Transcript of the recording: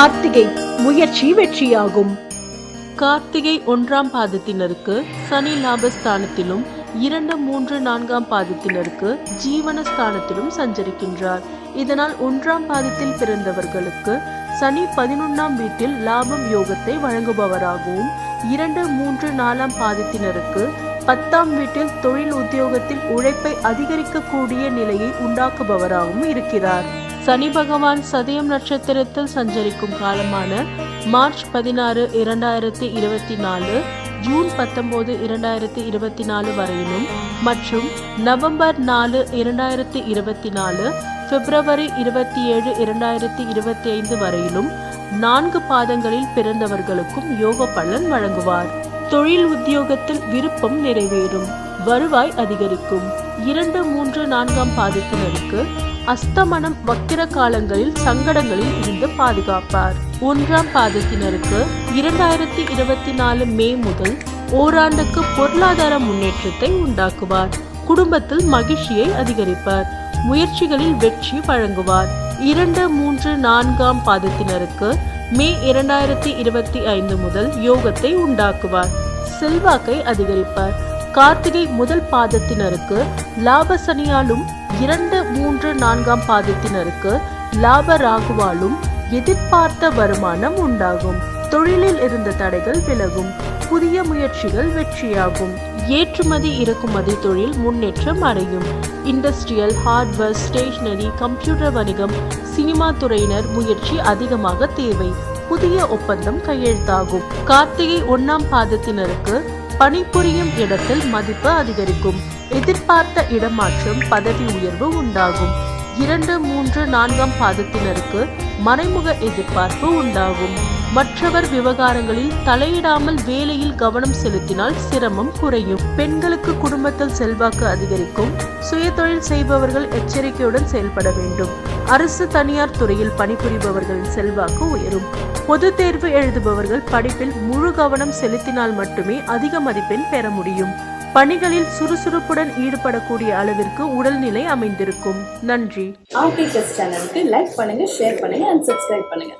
கார்த்திகை முயற்சி வெற்றியாகும். கார்த்திகை ஒன்றாம் பாதத்தினருக்கு சனி லாபஸ்தானத்திலும் இரண்டு மூன்று நான்காம் பாதத்தினருக்கு ஜீவனஸ்தானத்திலும் சஞ்சரிக்கின்றார். இதனால் ஒன்றாம் பாதத்தில் பிறந்தவர்களுக்கு சனி பதினொன்றாம் வீட்டில் லாபம் யோகத்தை வழங்குபவராகவும் இரண்டு மூன்று நாலாம் பாதத்தினருக்கு பத்தாம் வீட்டில் தொழில் உத்தியோகத்தில் உழைப்பை அதிகரிக்கக்கூடிய நிலையை உண்டாக்குபவராகவும் இருக்கிறார். சனி பகவான் சதயம் நட்சத்திரத்தில் சஞ்சரிக்கும் காலமான மார்ச் பதினாறு இரண்டாயிரத்தி இருபத்தி நாலு ஜூன் பத்தொன்பது இரண்டாயிரத்தி இருபத்தி நாலு வரையிலும் மற்றும் நவம்பர் நாலு இரண்டாயிரத்தி இருபத்தி நாலு பிப்ரவரி இருபத்தி ஏழு இரண்டாயிரத்தி இருபத்தி ஐந்து வரையிலும் நான்கு பாதங்களில் பிறந்தவர்களுக்கும் யோக பலன் வழங்குவார். தொழில் உத்தியோகத்தில் விருப்பம் நிறைவேறும். வருவாய் அதிகரிக்கும். இரண்டு மூன்று நான்காம் பாதத்தினருக்கு அஸ்தமனம் வக்கிர காலங்களில் சங்கடங்களில் இருந்து பாதுகாப்பார். ஒன்றாம் பாதத்தினருக்கு இரண்டாயிரத்தி இருபத்தி நாலு மே முதல் ஓராண்டுக்கு பொருளாதார முன்னேற்றத்தை உண்டாக்குவார். குடும்பத்தில் மகிழ்ச்சியை அதிகரிப்பார். முயற்சிகளில் வெற்றி வழங்குவார். இரண்டு மூன்று நான்காம் பாதத்தினருக்கு மே இரண்டாயிரத்தி இருபத்தி ஐந்து முதல் யோகத்தை உண்டாக்குவார். செல்வாக்கை அதிகரிப்பார். கார்த்திகை முதல் பாதத்தினருக்கு லாபசனியாலும் இரண்டு மூன்று நான்காம் பாதத்தினருக்கு லாப ராகுவாலும் எதிர்பார்த்த வருமானம் உண்டாகும். தொழிலில் இருந்த தடைகள் விலகும். புதிய முயற்சிகள் வெற்றியாகும். ஏற்றுமதி இறக்குமதி தொழில் முன்னேற்றம் அடையும். இண்டஸ்ட்ரியல் ஹார்ட்வேர் ஸ்டேஷனரி கம்ப்யூட்டர் வணிகம் சினிமா துறையினர் முயற்சி அதிகமாக தேவை. புதிய ஒப்பந்தம் கையெழுத்தாகும். கார்த்திகை ஒன்னாம் பாதத்தினருக்கு பணிபுரியும் இடத்தில் மதிப்பு அதிகரிக்கும். எதிர்பார்த்த இடமாற்றம் பதவி உயர்வு உண்டாகும். இரண்டு மூன்று நான்காம் பாதத்தினருக்கு மறைமுக எதிர்பார்ப்பு உண்டாகும். மற்றவர் விவகாரங்களில் தலையிடாமல் வேலையில் கவனம் செலுத்தினால் சிரமம் குறையும். பெண்களுக்கு குடும்பத்தில் செல்வாக்கு அதிகரிக்கும். சுயதொழில் செய்பவர்கள் எச்சரிக்கையுடன் செயல்பட வேண்டும். அரசு தனியார் துறையில் பணிபுரிபவர்களின் செல்வாக்கு உயரும். பொது தேர்வு எழுதுபவர்கள் படிப்பில் முழு கவனம் செலுத்தினால் மட்டுமே அதிக மதிப்பெண் பெற முடியும். பணிகளில் சுறுசுறுப்புடன் ஈடுபடக்கூடிய அளவிற்கு உடல்நிலை அமைந்திருக்கும். நன்றி. ஆர்டிகஸ் சேனலுக்கு லைக் பண்ணுங்க ஷேர் பண்ணுங்க அண்ட் சப்ஸ்கிரைப் பண்ணுங்க.